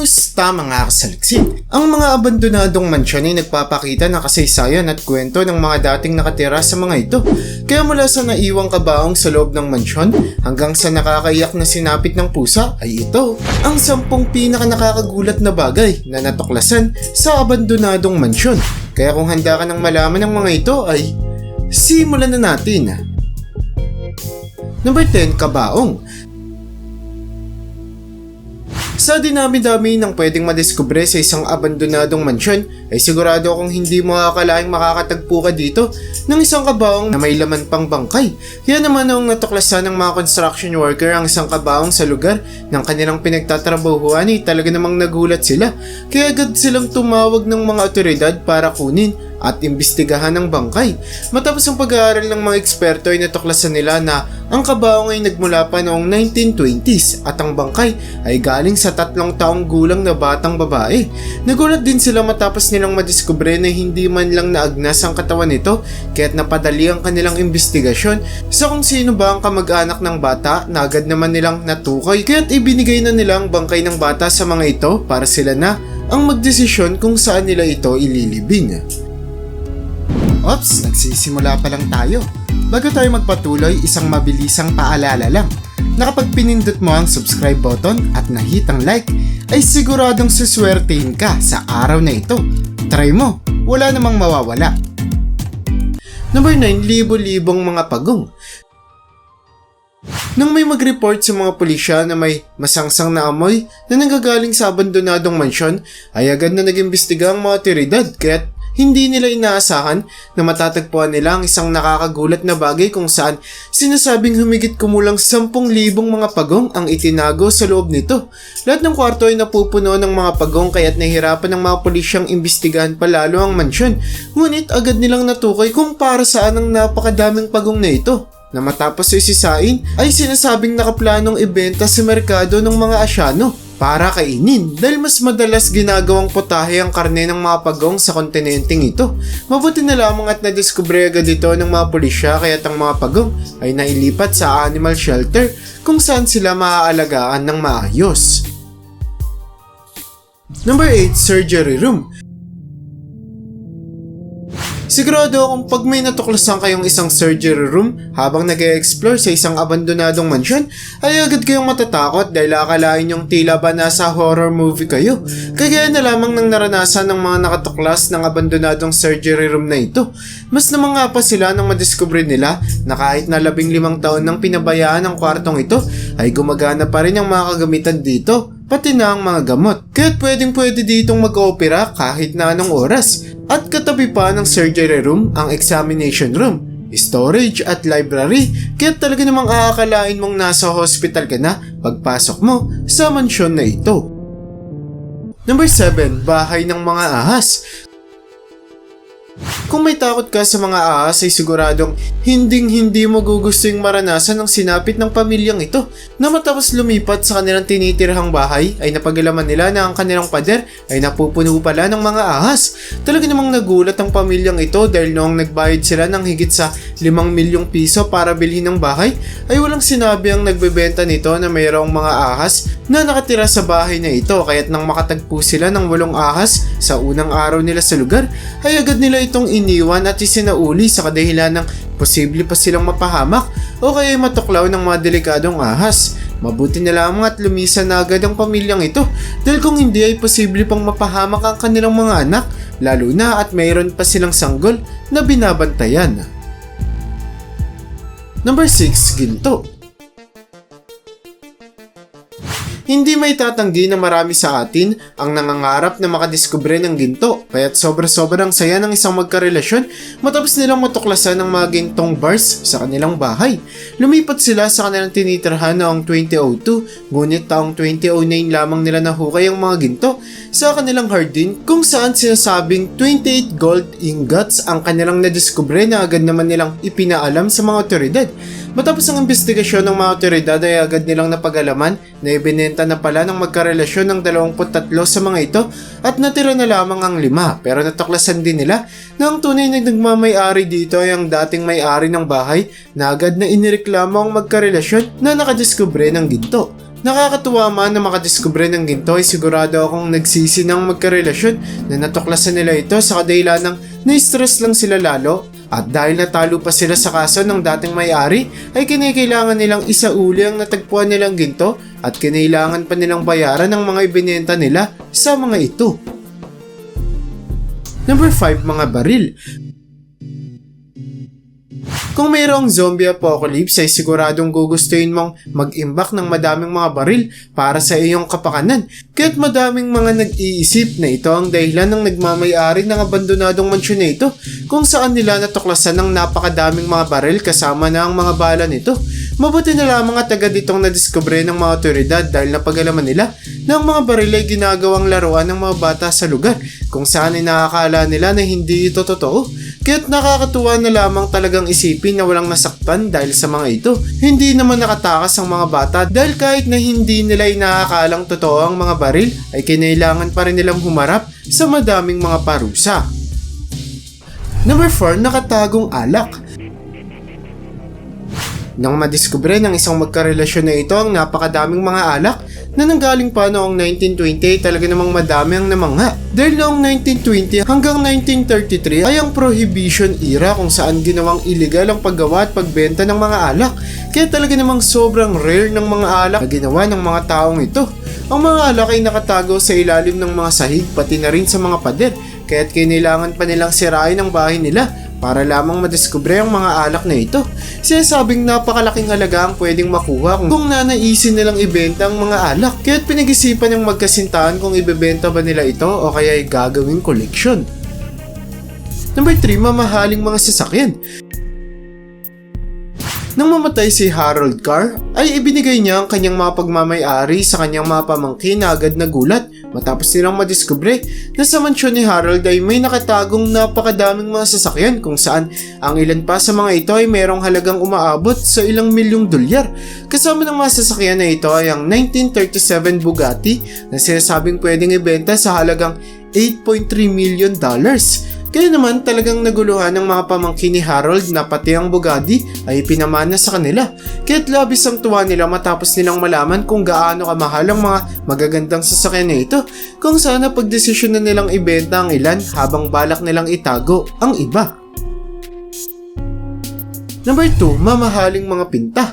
Kamusta mga kasaliksik? Ang mga abandonadong mansyon ay nagpapakita ng kasaysayan at kwento ng mga dating nakatira sa mga ito. Kaya mula sa naiwang kabaong sa loob ng mansyon hanggang sa nakakaiyak na sinapit ng pusa ay ito ang sampung pinaka nakakagulat na bagay na natuklasan sa abandonadong mansyon. Kaya kung handa ka ng malaman ng mga ito ay simulan na natin. Number 10, kabaong. Sa dinami-dami ng pwedeng madiskubre sa isang abandonadong mansyon, ay sigurado akong hindi mo akalaing makakatagpo ka dito ng isang kabaong na may laman pang bangkay. Kaya naman noong natuklasan ng mga construction worker ang isang kabaong sa lugar ng kanilang pinagtatrabahuan ay talaga namang nagulat sila. Kaya agad silang tumawag ng mga otoridad para kunin at imbestigahan ng bangkay. Matapos ang pag-aaral ng mga eksperto ay natuklasan nila na ang kabaong ay nagmula pa noong 1920s at ang bangkay ay galing sa tatlong taong gulang na batang babae. Nagulat din sila matapos nilang madiskubre na hindi man lang naagnas ang katawan nito kaya't napadali ang kanilang investigasyon sa kung sino ba ang kamag-anak ng bata na agad naman nilang natukoy kaya't ibinigay na nila ang bangkay ng bata sa mga ito para sila na ang magdesisyon kung saan nila ito ililibing. Ops, nagsisimula pa lang tayo. Bago tayo magpatuloy, isang mabilisang paalala lang. Na pinindot mo ang subscribe button at nahit ang like, ay siguradong suswertein ka sa araw na ito. Try mo, wala namang mawawala. Number 9, libo-libong mga pagong. Nang may mag-report sa mga pulisya na may masangsang na amoy na nanggagaling sa abandonadong mansyon, ay agad na nag-imbestiga ang mga otoridad kaya't hindi nila inaasahan na matatagpuan nila ang isang nakakagulat na bagay kung saan sinasabing humigit kumulang 10,000 mga pagong ang itinago sa loob nito. Lahat ng kwarto ay napupuno ng mga pagong kaya't nahihirapan ng mga pulisyang imbestigahan palalo ang mansyon. Ngunit agad nilang natukoy kung para saan ang napakadaming pagong na ito na matapos ay sisain ay sinasabing nakaplanong ibenta sa merkado ng mga asyano para kainin dahil mas madalas ginagawang potahe ang karne ng mga pagong sa kontinenteng ito. Mabuti na lamang at nadiskubre agad ito ng mga pulisya kaya't ang mga pagong ay nailipat sa animal shelter kung saan sila maaalagaan ng maayos. Number 8, Surgery Room. Sigurado akong pag may natuklasan kayong isang surgery room habang nag explore sa isang abandonadong mansyon, ay agad kayong matatakot dahil akalain yung tila ba nasa horror movie kayo. Kagaya na lamang ng naranasan ng mga nakatuklas ng abandonadong surgery room na ito. Mas naman nga pa sila nang madiskubre nila na kahit na labing limang taon nang pinabayaan ang kwartong ito, ay gumagana pa rin ang mga kagamitan dito pati na ang mga gamot. Kaya't pwedeng pwede ditong mag-opera kahit na anong oras. At katabi pa ng surgery room ang examination room, storage at library. Kaya talaga namang aakalain mong nasa hospital ka na pagpasok mo sa mansyon na ito. Number 7, bahay ng mga ahas. Kung may takot ka sa mga ahas ay siguradong hinding hindi mo gugustong maranasan ang sinapit ng pamilyang ito na matapos lumipat sa kanilang tinitirhang bahay ay napagalaman nila na ang kanilang pader ay napupuno pala ng mga ahas. Talaga namang nagulat ang pamilyang ito dahil noong nagbayad sila ng higit sa 5 milyong piso para bilhin ng bahay ay walang sinabi ang nagbebenta nito na mayroong mga ahas na nakatira sa bahay na ito kaya't nang makatagpo sila ng walong ahas sa unang araw nila sa lugar ay agad nila itong iniwan at isinauli sa kadahilan ng posible pa silang mapahamak o kaya matuklaw ng mga delikadong ahas. Mabuti na lamang at lumisan na agad ang pamilyang ito dahil kung hindi ay posible pang mapahamak ang kanilang mga anak lalo na at mayroon pa silang sanggol na binabantayan. Number 6, ginto. Hindi may tatanggi na marami sa atin ang nangangarap na makadiskubre ng ginto, kaya't sobra-sobrang saya ng isang magkarelasyon matapos nilang matuklasan ng mga gintong bars sa kanilang bahay. Lumipat sila sa kanilang tinitirhan noong 2002, ngunit taong 2009 lamang nila nahukay ang mga ginto sa kanilang hardin kung saan sinasabing 28 gold ingots ang kanilang nadiskubre na agad naman nilang ipinaalam sa mga otoridad. Matapos ang investigasyon ng mga otoridad ay agad nilang napagalaman na ibinenta na pala ng magkarelasyon ng 23 sa mga ito at natira na lamang ang lima pero natuklasan din nila na ang tunay na nagmamay-ari dito ay ang dating may-ari ng bahay na agad na inireklamo ang magkarelasyon na nakadiskubre ng ginto. Nakakatuwa man na makadiskubre ng ginto ay sigurado akong nagsisi ng magkarelasyon na natuklasan nila ito sa kadahilan ng na-stress lang sila lalo at dahil natalo pa sila sa kaso ng dating may-ari ay kinikailangan nilang isauli ang natagpuan nilang ginto at kinailangan pa nilang bayaran ng mga ibinenta nila sa mga ito. Number 5 mga baril. Kung mayroong zombie apocalypse ay siguradong gugustuhin mong mag-imbak ng madaming mga baril para sa iyong kapakanan. Kaya't madaming mga nag-iisip na ito ang dahilan ng nagmamayari ng abandonadong mansyon na ito kung saan nila natuklasan ng napakadaming mga baril kasama na ang mga bala nito. Mabuti na lamang at agad itong nadiskubre ng mga otoridad dahil napagalaman nila na ang mga baril ay ginagawang laruan ng mga bata sa lugar kung saan ay nakakala nila na hindi ito totoo. Kaya't nakakatuwa na lamang talagang isipin na walang nasaktan dahil sa mga ito. Hindi naman nakatakas ang mga bata dahil kahit na hindi nila inakakalang totoo ang mga baril ay kinailangan pa rin nilang humarap sa madaming mga parusa. Number 4, nakatagong alak. Nang madiskubre ng isang magkarelasyon na ito ang napakadaming mga alak na nanggaling pa noong 1920 talaga namang madami ang namangha. Dahil noong 1920 hanggang 1933 ay ang prohibition era kung saan ginawang illegal ang paggawa at pagbenta ng mga alak. Kaya talaga namang sobrang rare ng mga alak na ginawa ng mga taong ito. Ang mga alak ay nakatago sa ilalim ng mga sahig pati na rin sa mga pader kaya't kinailangan pa nilang sirain ang bahay nila para lamang madiskubre ang mga alak na ito. Sinasabing napakalaking halaga ang pwedeng makuha kung, kung nanaisin nilang ibenta ang mga alak. Kaya't pinag-isipan ng magkasintahan kung ibebenta ba nila ito o kaya ay gagawing koleksyon. Number 3, mamahaling mga sasakyan. Nang mamatay si Harold Carr, ay ibinigay niya ang kanyang mga pagmamayari sa kanyang mga pamangkin na agad nagulat matapos nilang madiskubre na sa mansyon ni Harold ay may nakatagong napakadaming mga sasakyan kung saan ang ilan pa sa mga ito ay merong halagang umaabot sa ilang milyong dolyar. Kasama ng mga sasakyan na ito ay ang 1937 Bugatti na sinasabing pwedeng ibenta sa halagang 8.3 million dollars. Kaya naman talagang naguluhan ng mga pamangkin ni Harold na pati ang Bugatti ay pinamana sa kanila. Kaya't labis ang tuwa nila matapos nilang malaman kung gaano kamahal ang mga magagandang sasakyan na ito kung sana pagdesisyon na nilang ibenta ang ilan habang balak nilang itago ang iba. Number 2, mamahaling mga pinta.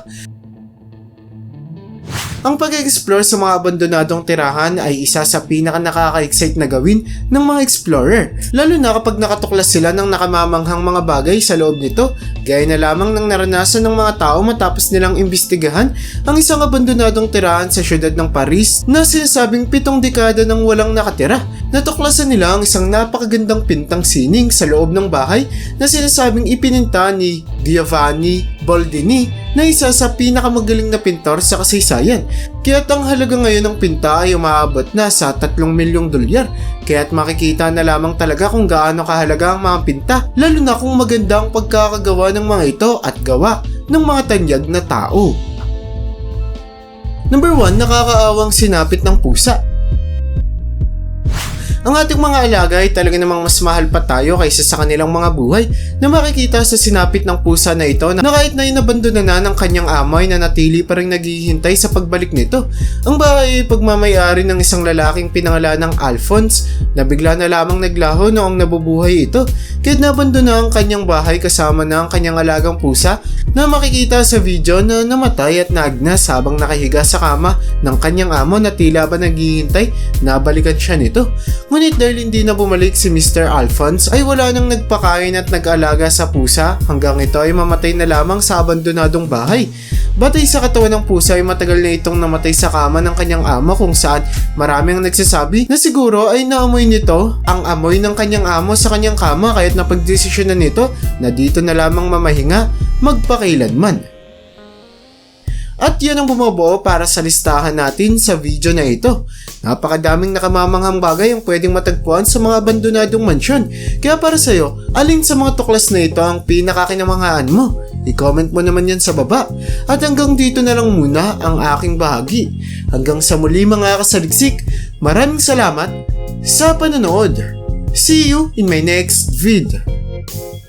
Ang pag-explore sa mga abandonadong tirahan ay isa sa pinaka nakaka-excite na gawin ng mga explorer. Lalo na kapag nakatuklas sila ng nakamamanghang mga bagay sa loob nito, gaya na lamang ng naranasan ng mga tao matapos nilang imbestigahan ang isang abandonadong tirahan sa syudad ng Paris na sinasabing pitong dekada nang walang nakatira. Natuklasan nila ang isang napakagandang pintang sining sa loob ng bahay na sinasabing ipininta ni Giovanni Boldini na isa sa pinakamagaling na pintor sa kasaysayan. Kaya't ang halaga ngayon ng pinta ay umaabot na sa 3 milyong dolyar. Kaya't makikita na lamang talaga kung gaano kahalaga ang mga pinta, lalo na kung maganda ang pagkakagawa ng mga ito at gawa ng mga tanyag na tao. Number 1, nakakaawang sinapit ng pusa. Ang ating mga alaga ay talaga namang mas mahal pa tayo kaysa sa kanilang mga buhay na makikita sa sinapit ng pusa na ito na kahit na inabandona na ng kanyang amay na natili pa rin naghihintay sa pagbalik nito. Ang bahay ay pagmamayari ng isang lalaking pinangalan ng Alphonse na bigla na lamang naglaho noong nabubuhay ito kahit nabandona ang kanyang bahay kasama na ang kanyang alagang pusa na makikita sa video na namatay at nagnas habang nakahiga sa kama ng kanyang amo na tila ba naghihintay na balikan siya nito. Ngunit dahil hindi na bumalik si Mr. Alphonse ay wala nang nagpakain at nag-alaga sa pusa hanggang ito ay mamatay na lamang sa abandonadong bahay. Batay sa katawan ng pusa ay matagal na itong namatay sa kama ng kanyang amo kung saan maraming nagsasabi na siguro ay naamoy nito ang amoy ng kanyang amo sa kanyang kama kaya't napagdesisyonan nito na dito na lamang mamahinga magpakailanman. At yan ang bumubuo para sa listahan natin sa video na ito. Napakadaming nakamamanghang bagay ang pwedeng matagpuan sa mga abandonadong mansyon. Kaya para sa'yo, alin sa mga tuklas na ito ang pinakakinamanghaan mo? I-comment mo naman yan sa baba. At hanggang dito na lang muna ang aking bahagi. Hanggang sa muli mga kasaliksik, maraming salamat sa panonood. See you in my next vid.